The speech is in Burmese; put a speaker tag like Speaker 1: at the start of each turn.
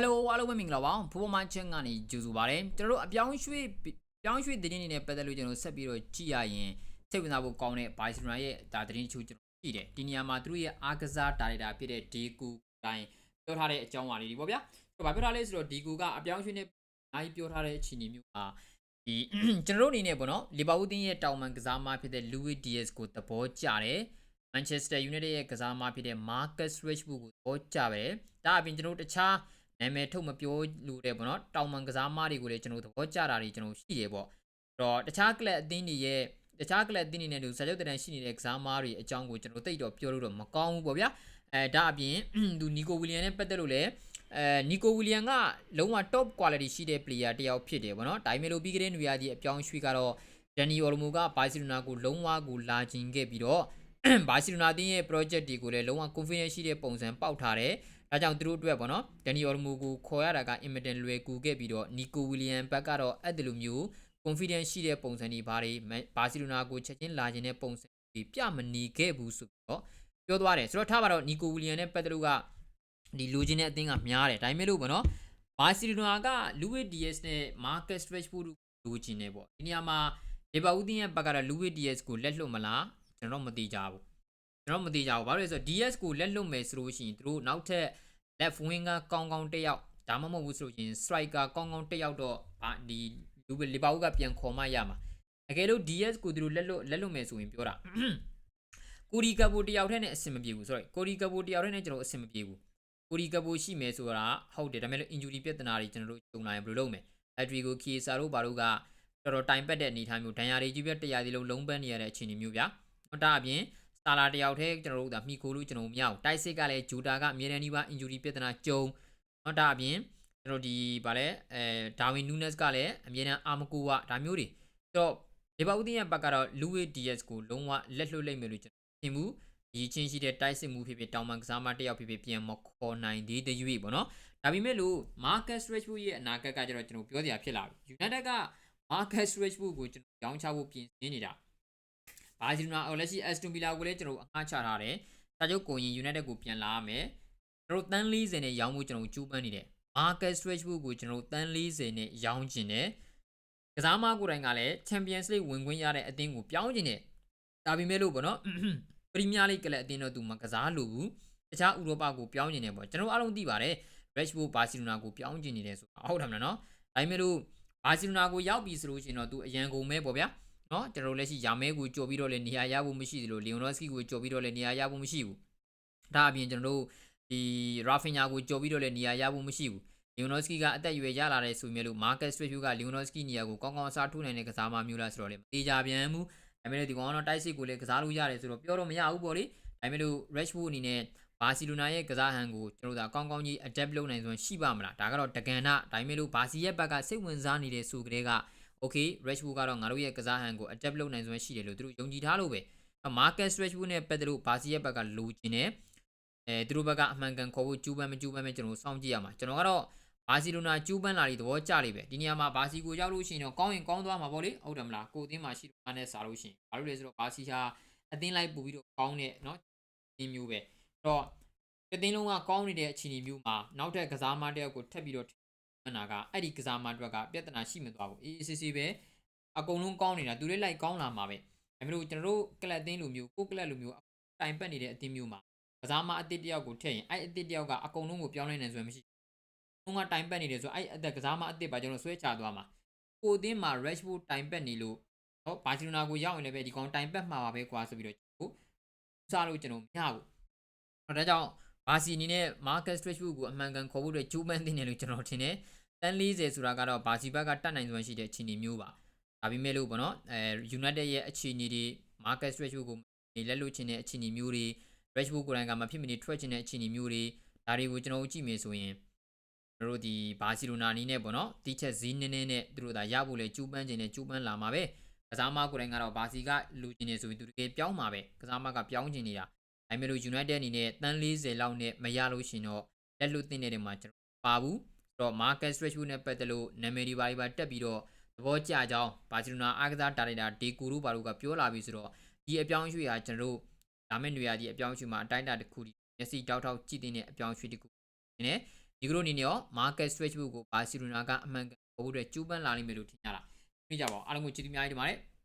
Speaker 1: Hello အားလုံးပဲမင်္ဂလာပါဖိုးဖိုးမချင်းကနေကြိုဆိုပါရစေကျွန်တော်တို့အပြောင်းရွှေ့ပြောင်းရွှေ့သတင်းတွေနဲ့ပတ်သက်လို့ကျွန်တော်ဆက်ပြီးတော့ကြည့်ရရင်စိတ်ဝင်စားဖို့ကောင်းတဲ့ Barcelona ရဲ့ဒါသတင်းတချို့ကျွန်တော်ကြည့်တယ်ဒီနေရာမှာသူတို့ရဲ့အားကစားဒါရိုက်တာဖြစ်တဲ့ဒီကူတိုင်းပြောထားတဲ့အကြောင်းအရာလေးတွေပေါ့ဗျာဆိုတော့ဘာပြောထားလဲဆိုတော့ဒီကူကအပြောင်းရွှေ့နဲ့အားကြီးပြောထားတဲ့အခြေအနေမျိုးမှာဒီကျွန်တော်တို့အနေနဲ့ပေါ့နော်လီဗာပူးတင်းရဲ့တောင်ပန်ကစားမဖြစ်တဲ့ Luis Diaz ကိုသဘောကျတယ် Manchester United ရဲ့ကစားမဖြစ်တဲ့ Marcus Rashford ကိုသဘောကျပဲဒါအပြင်ကျွန်တော်တို့တခြား နာမည်ထုတ်မပြောလို့တဲ့ပေါ့နော်တောင်ပန်ကစားမတွေကိုလည်းကျွန်တော်သဘောကျတာတွေကျွန်တော်ရှိတယ်ပေါ့အဲ့တော့တခြားကလပ်အသင်းတွေရဲ့တခြားကလပ်အသင်းတွေနဲ့လူစာချုပ်တန်ရှိနေတဲ့ကစားမတွေအကြောင်းကိုကျွန်တော်သိတော့ပြောလို့တော့မကောင်းဘူးပေါ့ဗျာအဲဒါအပြင်သူနီကိုဝီလီယံနဲ့ပတ်သက်လို့လည်းအဲနီကိုဝီလီယံကလုံးဝ top quality ရှိတဲ့ player တစ်ယောက်ဖြစ်တယ်ပေါ့နော်ဒါပေမဲ့လို့ပြီးကြတဲ့နေရာကြီးအပြောင်းရွှေ့ကတော့ဒန်နီအော်လမိုကဘာစီလိုနာကိုလုံးဝကိုလာကျင်ခဲ့ပြီးတော့ ဘာစီလိုနာတင်းရဲ့ project တွေကိုလည်းလုံးဝ confidence ရှိတဲ့ပုံစံပေါက်ထားတယ်။ဒါကြောင့်သူတို့အတွက်ပေါ့နော်ဒန်နီအော်လမိုကိုခေါ်ရတာကအင်မတန်လွယ်ကူခဲ့ပြီးတော့နီကိုဝီလီယံဘက်ကတော့အဲ့ဒီလိုမျိုး confidence ရှိတဲ့ပုံစံတွေဘာတွေဘာစီလိုနာကိုချက်ချင်းလာခြင်းတဲ့ပုံစံတွေပြမနေခဲ့ဘူးဆိုပြီးတော့ပြောသွားတယ်ဆိုတော့ထားပါတော့နီကိုဝီလီယံနဲ့ပတ်သက်လို့ကဒီလိုချင်တဲ့အသင်းကများတယ်ဒါပေမဲ့လို့ပေါ့နော်ဘာစီလိုနာကလူဝစ်ဒီယက်စ်နဲ့မာကတ်စထရက်ဖို့လိုချင်နေပေါ့ဒီနေရာမှာလီဗာပူးတင်းရဲ့ဘက်ကတော့လူဝစ်ဒီယက်စ်ကိုလက်လွတ်မလား ကျွန်တော်မသိကြဘူးကျွန်တော်မသိကြဘူးဘာလို့လဲဆိုတော့ DS ကိုလက်လွတ်မယ်ဆိုလို့ရှိရင်သူတို့နောက်ထပ် left wing ကကောင်းကောင်းတစ်ယောက်ဒါမှမဟုတ်ဘူးဆိုလို့ရှိရင် striker ကောင်းကောင်းတစ်ယောက်တော့အာဒီလူလီဗာပူးကပြန်ခေါ်မှရမှာအကယ်လို့ DS ကိုသူတို့လက်လွတ်လက်လွတ်မယ်ဆိုရင်ပြောတာကိုရီကဘိုတယောက်တည်းနဲ့အဆင်မပြေဘူး sorry ကိုရီကဘိုတယောက်တည်းနဲ့ကျွန်တော်အဆင်မပြေဘူးကိုရီကဘိုရှိမယ်ဆိုတာဟုတ်တယ်ဒါပေမဲ့လို့ injury ပြဿနာတွေကျွန်တော်တို့ကြုံလာရင်ဘယ်လိုလုပ်မလဲ Adrigo Chiesa တို့ဘာတို့ကတော်တော်တိုင်ပတ်တဲ့အနေအထားမျိုးဒဏ်ရာတွေကြီးပြတရားစီလုံးလုံးပန်းနေရတဲ့အခြေအနေမျိုးဗျာ ဒါအပြင်စတာလာတယောက်တည်းကျွန်တော်တို့ဒါမိခိုးလို့ကျွန်တော်မရဘူးတိုက်စစ်ကလည်းဂျူတာကအမြဲတမ်းဒီပါ injury ပြဿနာကြုံတော့ဒါအပြင်ကျွန်တော်ဒီဗာလဲအဲဒါဝင်နူးနက်စ်ကလည်းအမြဲတမ်းအာမကူကဒါမျိုးတွေဆိုတော့ဒီပါဦးတင်ရဲ့ဘက်ကတော့လူဝေ DS ကိုလုံးဝလက်လွတ်လိုက်မယ်လို့ကျွန်တော်ထင်ဘူးဒီချင်းရှိတဲ့တိုက်စစ်မှုဖြစ်ဖြစ်တောင်ပန်ကစားမတယောက်ဖြစ်ဖြစ်ပြန်မခေါ်နိုင်သေးတဲ့ရွေ့ပေါ့နော်ဒါပေမဲ့လို့ Marcus Rashford ရဲ့အနာဂတ်ကကျတော့ကျွန်တော်ပြောစရာဖြစ်လာပြီ United က Marcus Rashford ကိုကျွန်တော်ရောင်းချဖို့ပြင်ဆင်နေတာ ဘာစီလိုနာအော်လက်ရှိ Aston Villa ကိုလည်းကျွန်တော်အငှားချထားတယ်။စာချုပ်ကိုရင် United ကိုပြန်လာရမယ်။ကျွန်တော်တန်း40နဲ့ရောင်းဖို့ကျွန်တော်ကြိုးပမ်းနေတယ်။ Marcus Rashford ကိုကျွန်တော်တန်း40နဲ့ရောင်းချင်တယ်။ကစားမကိုယ်တိုင်ကလည်း Champions League ဝင်ခွင့်ရတဲ့အသင်းကိုပြောင်းချင်တယ်။ဒါပေမဲ့လို့ပေါ့နော်။ Premier League ကလည်းအသင်းတော့သူမကစားလို့ဘူး။တခြားဥရောပကိုပြောင်းချင်တယ်ပေါ့ကျွန်တော်အားလုံးသိပါတယ်။ Rashford Barcelona ကိုပြောင်းချင်နေတယ်ဆိုတာဟုတ်တယ်မလားနော်။ဒါပေမဲ့လို့ဘာစီလိုနာကိုရောက်ပြီဆိုလို့ရှိရင်တော့သူအရန်ကုန်မဲပေါ့ဗျာ နော်ကျွန်တော်တို့လက်ရှိရာမဲကိုကြိုပြီးတော့လည်းနေရာရဖို့မရှိသလိုလီယွန်နော့စကီကိုကြိုပြီးတော့လည်းနေရာရဖို့မရှိဘူးဒါအပြင်ကျွန်တော်တို့ဒီရာဖင်ညာကိုကြိုပြီးတော့လည်းနေရာရဖို့မရှိဘူးလီယွန်နော့စကီကအသက်အရွယ်ရလာတဲ့ဆိုမြဲလို့မာကတ်စထရစ်ဖြူကလီယွန်နော့စကီနေရာကိုကောင်းကောင်းအစားထိုးနိုင်တဲ့ကစားမမျိုးလားဆိုတော့လေမသေးကြပြန်ဘူးဒါပေမဲ့ဒီကောင်ကတော့တိုက်စစ်ကိုလည်းကစားလို့ရတယ်ဆိုတော့ပြောတော့မရဘူးပေါ့လေဒါပေမဲ့လို့ Rashford အနေနဲ့ဘာစီလိုနာရဲ့ကစားဟန်ကိုကျွန်တော်တို့ကကောင်းကောင်းကြီး adapt လုပ်နိုင်စွမ်းရှိပါမလားဒါကတော့တကန်နာဒါပေမဲ့လို့ဘာစီရဲ့ဘက်ကစိတ်ဝင်စားနေတဲ့ဆိုကလေးက okay Rashford ကတော့ငါတို့ရဲ့ကစားဟန်ကို adapt လုပ်နိုင်စွမ်းရှိတယ်လို့သူတို့ယုံကြည်ထားလို့ပဲ Marcus Rashford နဲ့ပတ်သက်လို့ဘာစီရဲ့ဘက်ကလိုချင်တယ်အဲသူတို့ဘက်ကအမှန်ကန်ခေါ်ဖို့ကြိုးပမ်းမကြိုးပမ်းမကျွန်တော်စောင့်ကြည့်ရမှာကျွန်တော်ကတော့ဘာစီလိုနာကျူးပန်းလာတဲ့သဘောကျလိမ့်ပဲဒီနေရာမှာဘာစီကိုရောက်လို့ရှိရင်တော့ကောင်းရင်ကောင်းသွားမှာပေါ့လေဟုတ်တယ်မလားကိုအသင်းမှာရှိတော့နဲ့စားလို့ရှိရင်ဘာလို့လဲဆိုတော့ဘာစီဟာအသင်းလိုက်ပို့ပြီးတော့ကောင်းတဲ့เนาะဒီမျိုးပဲအဲ့တော့အသင်းလုံးကကောင်းနေတဲ့အခြေအနေမျိုးမှာနောက်ထပ်ကစားမတစ်ယောက်ကိုထပ်ပြီးတော့ မှန်တာကအဲ့ဒီကစားမအတွက်ကပြဿနာရှိမသွားဘူးအေးအေးဆေးဆေးပဲအကုန်လုံးကောင်းနေတာသူလေးလိုက်ကောင်းလာမှာပဲဒါမျိုးကျွန်တော်တို့ကလပ်အသင်းလိုမျိုးကိုကလပ်လိုမျိုးတိုင်ပတ်နေတဲ့အသင်းမျိုးမှာကစားမအသစ်တယောက်ကိုထည့်ရင်အဲ့အသစ်တယောက်ကအကုန်လုံးကိုပြောင်းလဲနိုင်စွမ်းမရှိဘူးကတိုင်ပတ်နေတယ်ဆိုအဲ့အသက်ကစားမအသစ်ပါကျွန်တော်ဆွဲချသွားမှာကိုအသင်းမှာ Rashford တိုင်ပတ်နေလို့ဟောဘာစီလိုနာကိုရောက်ရင်လည်းပဲဒီကောင်တိုင်ပတ်မှာပါပဲကွာဆိုပြီးတော့စားလို့ကျွန်တော်မရဘူးဒါကြောင့်ဘာစီအနေနဲ့ Marcus Rashford ကိုအမှန်ကန်ခေါ်ဖို့အတွက်ကြိုးပမ်းသင့်တယ်လို့ကျွန်တော်ထင်တယ် တန်း40ဆိုတာကတော့ဘာစီဘက်ကတတ်နိုင်စွမ်းရှိတဲ့အခြေအနေမျိုးပါဒါပေမဲ့လို့ပေါ့နော်အဲ United ရဲ့အခြေအနေတွေ Marcus Rashford ကိုနေလက်လို့ချင်တဲ့အခြေအနေမျိုးတွေ Rashford ကိုယ်တိုင်ကမဖြစ်မနေထွက်ချင်တဲ့အခြေအနေမျိုးတွေဒါတွေကိုကျွန်တော်တို့ကြည့်မယ်ဆိုရင်တို့တို့ဒီဘာစီလိုနာနီးနဲ့ပေါ့နော်တီချက်ဇီးနည်းနည်းနဲ့သူတို့ဒါရဖို့လဲကျူးပန်းခြင်းနဲ့ကျူးပန်းလာမှာပဲကစားမကိုယ်တိုင်ကတော့ဘာစီကလူချင်းနေဆိုပြီးသူတကယ်ပြောင်းမှာပဲကစားမကပြောင်းခြင်းနေတာဒါပေမဲ့လို့ United အနေနဲ့တန်း40လောက်နဲ့မရလို့ရှင်တော့လက်လွတ်တင်နေတဲ့မှာကျွန်တော်ပါဘူးဆို တော့ Marcus Rashford နဲ့ပတ်သက်လို့နာမည်ဒီပါပါတက်ပြီးတော့သဘောကျကြောင်းဘာစီလိုနာအားကစားဒါရိုက်တာဒီကူရူဘာတို့ကပြောလာပြီဆိုတော့ဒီအပြောင်းရွှေ့ဟာကျွန်တော်တို့ဒါမဲ့နေရာဒီအပြောင်းရွှေ့မှာအတိုင်းအတာတစ်ခုဒီမျက်စိတောက်တောက်ကြည့်တဲ့အပြောင်းရွှေ့တစ်ခုနည်းဒီကရိုအနေနဲ့ရော market switch ဖို့ကိုဘာစီလိုနာကအမှန်ကန်ဖို့အတွက်ကျူးပန်းလာလိမ့်မယ်လို့ထင်ကြတာ။ပြကြပါဦးအားလုံးကိုကျေးဇူးအများကြီးတင်ပါတယ်။